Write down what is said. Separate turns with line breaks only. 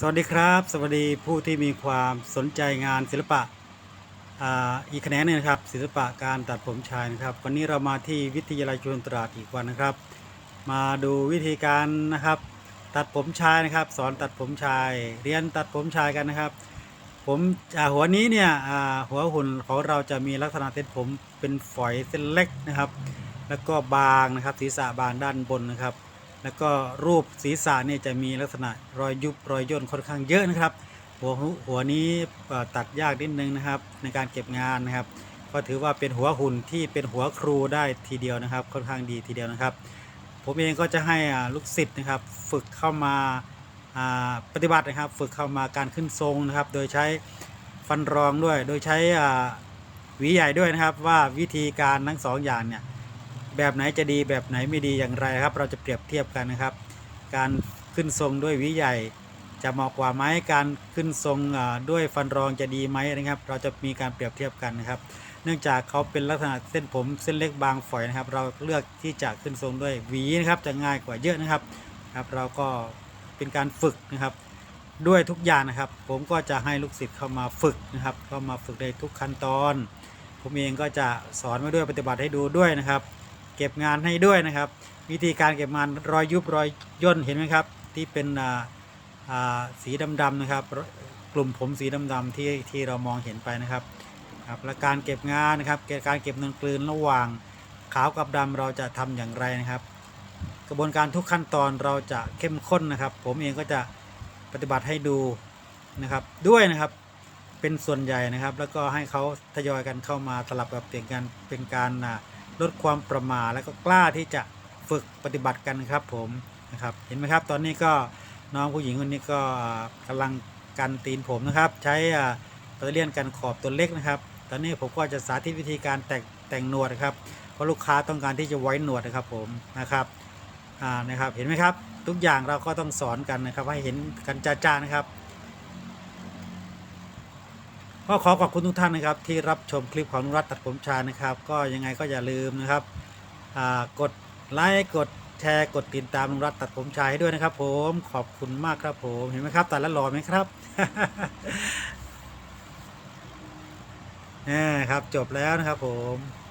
สวัสดีครับ สวัสดีผู้ที่มีความสนใจงานศิลปะอีกแขนงหนึงนะครับ ศิลปะการตัดผมชายนะครับ วันนี้เรามาที่วิทยาลัยจุฬาตราดอีกวันนะครับ มาดูวิธีการนะครับ ตัดผมชายนะครับ สอนตัดผมชาย เรียนตัดผมชายกันนะครับ ผมหัวนี้เนี่ยหัวหุ่นของเราจะมีลักษณะเส้นผมเป็นฝอยเส้นเล็กนะครับ แล้วก็บางนะครับศีรษะบางด้านบนนะครับ แล้วก็รูปศีรษะเนี่ยจะมีลักษณะรอยยุบรอยย่นค่อนข้างเยอะนะครับ หัวหัวนี้ตัดยากนิดนึงนะครับ ในการเก็บงานนะครับ ก็ถือว่าเป็นหัวหุ่นที่เป็นหัวครูได้ทีเดียวนะครับ ค่อนข้างดีทีเดียวนะครับ ผมเองก็จะให้ลูกศิษย์นะครับ ฝึกเข้ามาปฏิบัตินะครับ ฝึกเข้ามาการขึ้นทรงนะครับ โดยใช้ฟันรองด้วย โดยใช้อ่าหวีใหญ่ด้วยนะครับ ว่าวิธีการทั้งสองอย่างเนี่ย แบบไหนจะดีแบบไหนไม่ดีอย่างไรครับ เราจะเปรียบเทียบกันนะครับ การขึ้นทรงด้วยหวิใหญ่ จะเหมาะกว่าไหมการขึ้นทรงด้วยฟันรองจะดีไหมนะครับ เราจะมีการเปรียบเทียบกันนะครับ เนื่องจากเขาเป็นลักษณะเส้นผมเส้นเล็กบางฝอยนะครับ เราเลือกที่จะขึ้นทรงด้วยหวีนะครับ จะง่ายกว่าเยอะนะครับครับ เราก็เป็นการฝึกนะครับ ด้วยทุกอย่างนะครับ ผมก็จะให้ลูกศิษย์เข้ามาฝึกนะครับเข้ามาฝึกในทุกขั้นตอน ผมเองก็จะสอนไว้ด้วยปฏิบัติให้ดูด้วยนะครับ เก็บงานให้ด้วยนะครับ วิธีการเก็บงานรอยยุบรอยย่นเห็นไหมครับ ที่เป็นสีดำๆนะครับ กลุ่มผมสีดำๆที่ที่เรามองเห็นไปนะครับครับและการเก็บงานนะครับการเก็บนวลกลืนระหว่างขาวกับดำเราจะทำอย่างไรนะครับ กระบวนการทุกขั้นตอนเราจะเข้มข้นนะครับ ผมเองก็จะปฏิบัติให้ดูนะครับ ด้วยนะครับเป็นส่วนใหญ่นะครับ แล้วก็ให้เขาทยอยกันเข้ามาสลับกับเปลี่ยนกันเป็นการอ่า ลดความประมาทแล้วก็กล้าที่จะฝึกปฏิบัติกันครับผมนะครับเห็นไหมครับตอนนี้ก็น้องผู้หญิงคนนี้ก็กำลังกันตีนผมนะครับ ใช้อ่าเตอเลียนกันขอบตัวเล็กนะครับ ตอนนี้ผมก็จะสาธิตวิธีการแต่งแต่งหนวดครับเพราะลูกค้าต้องการที่จะไว้หนวดนะครับผมนะครับอ่านะครับเห็นไหมครับ ทุกอย่างเราก็ต้องสอนกันนะครับ ให้เห็นกันจ้าๆนะครับ ก็ขอขอบคุณทุกท่านนะครับ ที่รับชมคลิปของนุรัตน์ตัดผมชานะครับ ก็ยังไงก็อย่าลืมนะครับกดไลค์กดแชร์กดติดตามนุรัตน์ตัดผมชายให้ด้วยนะครับ ผมขอบคุณมากครับผมเห็นไหมครับตัดแล้วหล่อไหมครับนี่ครับจบแล้วนะครับผม